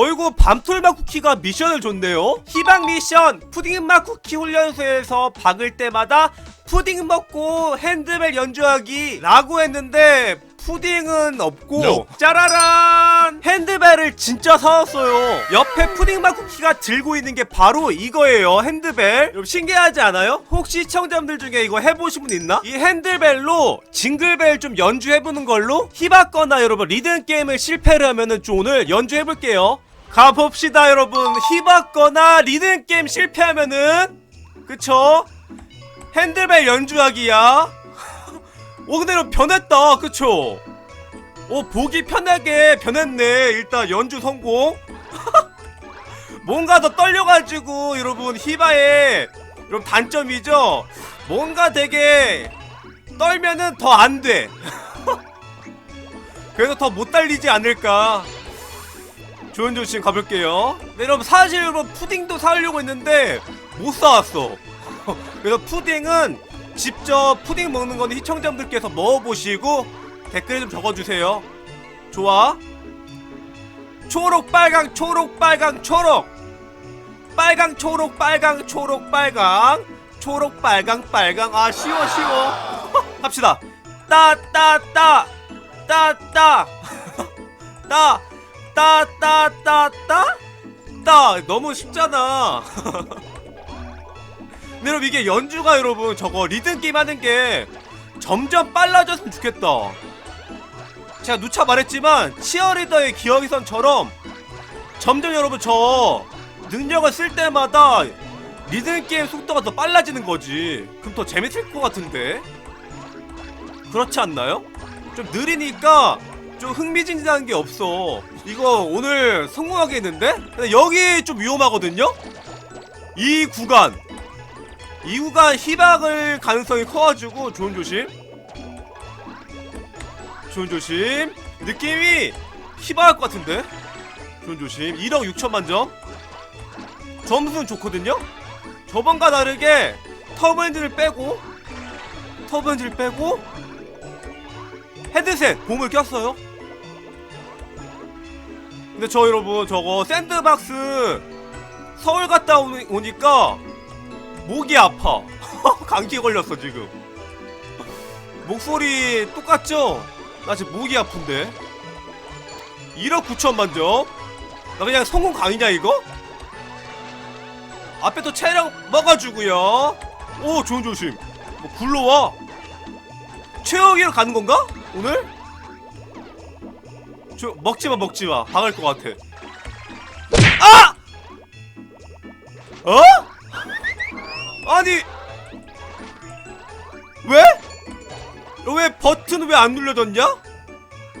어이구 밤톨맛 쿠키가 미션을 줬네요. 희망 미션! 푸딩맛 쿠키 훈련소에서 박을 때마다 푸딩 먹고 핸드벨 연주하기 라고 했는데 푸딩은 없고 Nope. 짜라란! 핸드벨을 진짜 사왔어요. 옆에 푸딩맛 쿠키가 들고 있는 게 바로 이거예요 핸드벨. 여러분 신기하지 않아요? 혹시 시청자분들 중에 이거 해보신 분 있나? 이 핸드벨로 징글벨 좀 연주해보는 걸로? 희받거나 여러분 리듬 게임을 실패를 하면은 좀 오늘 연주해볼게요 가봅시다 여러분. 희받거나 리듬 게임 실패하면은 그쵸? 핸드벨 연주하기야. 오 근데 이거 변했다. 그쵸? 오 보기 편하게 변했네. 일단 연주 성공. 뭔가 더 떨려가지고 여러분 히바의 여러분 단점이죠? 뭔가 되게 떨면은 더 안돼. 그래서 더 못 달리지 않을까 조심 가볼게요. 네, 여러분 사실 여러분 푸딩도 사려고 했는데 못 사왔어. 그래서 푸딩은 직접 푸딩 먹는 거는 시청자분들께서 먹어보시고 댓글 좀 적어주세요. 좋아. 초록 빨강 초록 빨강 초록. 빨강 초록 빨강 초록 빨강. 초록 빨강 빨강. 아 쉬워 쉬워. 합시다. 따 따 따. 따 따. 따 따 따 따 따 따 너무 쉽잖아 여러분 이게 연주가 여러분 저거 리듬 게임 하는 게 점점 빨라졌으면 좋겠다. 제가 누차 말했지만 치어리더의 기억이선처럼 점점 여러분 저 능력을 쓸 때마다 리듬 게임 속도가 더 빨라지는 거지. 그럼 더 재밌을 것 같은데. 그렇지 않나요? 좀 느리니까 좀 흥미진진한 게 없어. 이거 오늘 성공하겠는데? 여기 좀 위험하거든요? 이 구간. 이 구간 희박을 가능성이 커가지고 좋은 조심. 좋은 조심. 느낌이 희박할 것 같은데? 좋은 조심. 1억 6천만 점. 점수는 좋거든요? 저번과 다르게 엔진을 빼고 엔진을 빼고 헤드셋 봄을 꼈어요. 근데 저 여러분 저거 샌드박스 서울 갔다 오니, 오니까 목이 아파. 감기 걸렸어 지금. 목소리 똑같죠? 나 지금 목이 아픈데. 1억 9천만 점. 나 그냥 성공 강이냐 이거? 앞에 또 체력 먹어주고요. 오 좋은 조심. 뭐 굴러와. 최악으로 가는 건가? 오늘? 저 먹지마 먹지마 박을 것 같아. 아! 어? 아니 왜? 왜 버튼 왜 안 눌려졌냐?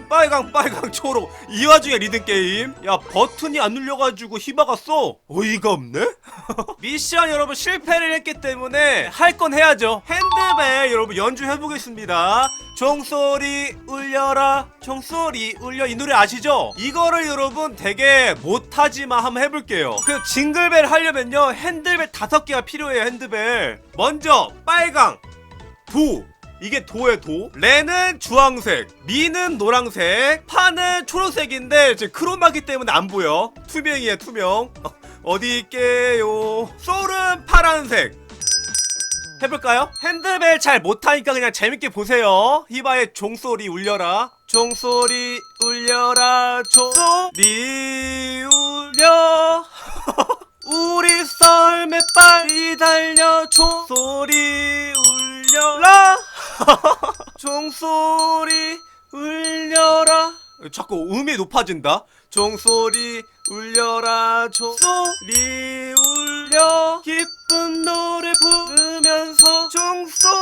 빨강 빨강 초록 이 와중에 리듬 게임 야 버튼이 안 눌려가지고 희박았어 어이가 없네 미션 여러분 실패를 했기 때문에 할 건 해야죠 핸드벨 여러분 연주해보겠습니다 종소리 울려라 종소리 울려. 이 노래 아시죠? 이거를 여러분 되게 못하지만 한번 해볼게요. 그 징글벨 하려면요 핸들벨 다섯 개가 필요해요 핸드벨. 먼저 빨강 도. 이게 도의 도. 레는 주황색 미는 노랑색 파는 초록색인데 지금 크로마기 때문에 안 보여. 투명이에요 투명. 어, 어디 있게요? 솔은 파란색 해볼까요? 핸드벨 잘 못하니까 그냥 재밌게 보세요. 히바의 종소리 울려라. 종소리 울려라. 종소리 울려. 우리 썰매 빨리 달려. 종소리 울려라. 종소리 울려라 자꾸 음이 높아진다? 종소리 울려라 종소리 울려. 기쁜 노래 부르면서 종소리